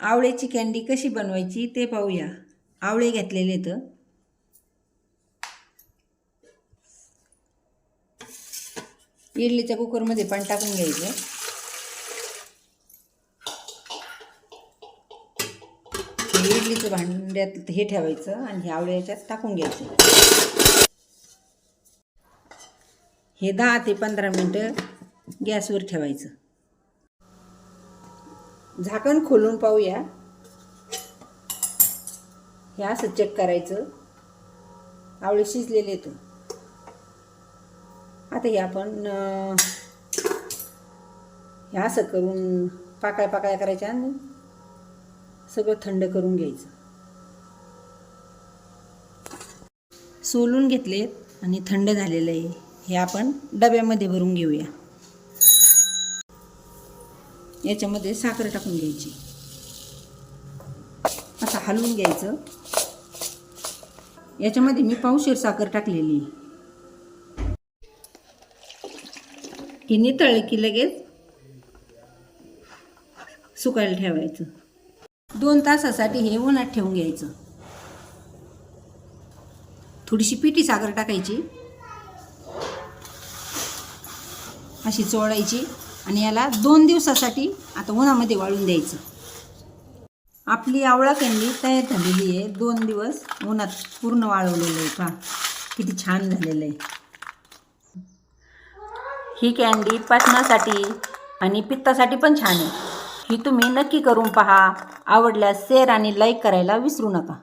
आवळ्याची कँडी कशी बनवायची ते पाहूया. आवळे घेतलेले तर इडलीच्या कुकरमध्ये पण टाकून घ्यायचं. इडलीचं भांड्यात हे ठेवायचं आणि हे आवळे याच्यात टाकून घ्यायचं. हे दहा ते पंधरा मिनटं गॅसवर ठेवायचं. झाकण खोलून पाहूया. हे असं चेक करायचं. आवळे शिजलेले तू. आता हे आपण हे असं करून पाकळ्या पाकळ्या करायच्या आणि सगळं थंड करून घ्यायचं. सोलून घेतलेत आणि थंड झालेलं आहे. हे आपण डब्यामध्ये भरून घेऊया. याच्यामध्ये साखर टाकून घ्यायची. असं हलवून घ्यायचं. याच्यामध्ये मी पावशेर साखर टाकलेली. आहे. हे नितळलं की लगेच सुकायला ठेवायचं. दोन तासासाठी हे उन्हात ठेवून घ्यायचं. थोडीशी पिठी साखर टाकायची. अशी चोळायची. आणि याला दोन दिवसासाठी आता उन्हामध्ये वाळून द्यायचं. आपली आवळा कँडी तयार झालेली आहे. दोन दिवस उन्हात पूर्ण वाळवलेलं आहे. पहा किती छान झालेलं आहे. ही कँडी पचनासाठी आणि पित्तासाठी पण छान आहे. ही तुम्ही नक्की करून पहा. आवडल्यास शेअर आणि लाईक करायला विसरू नका.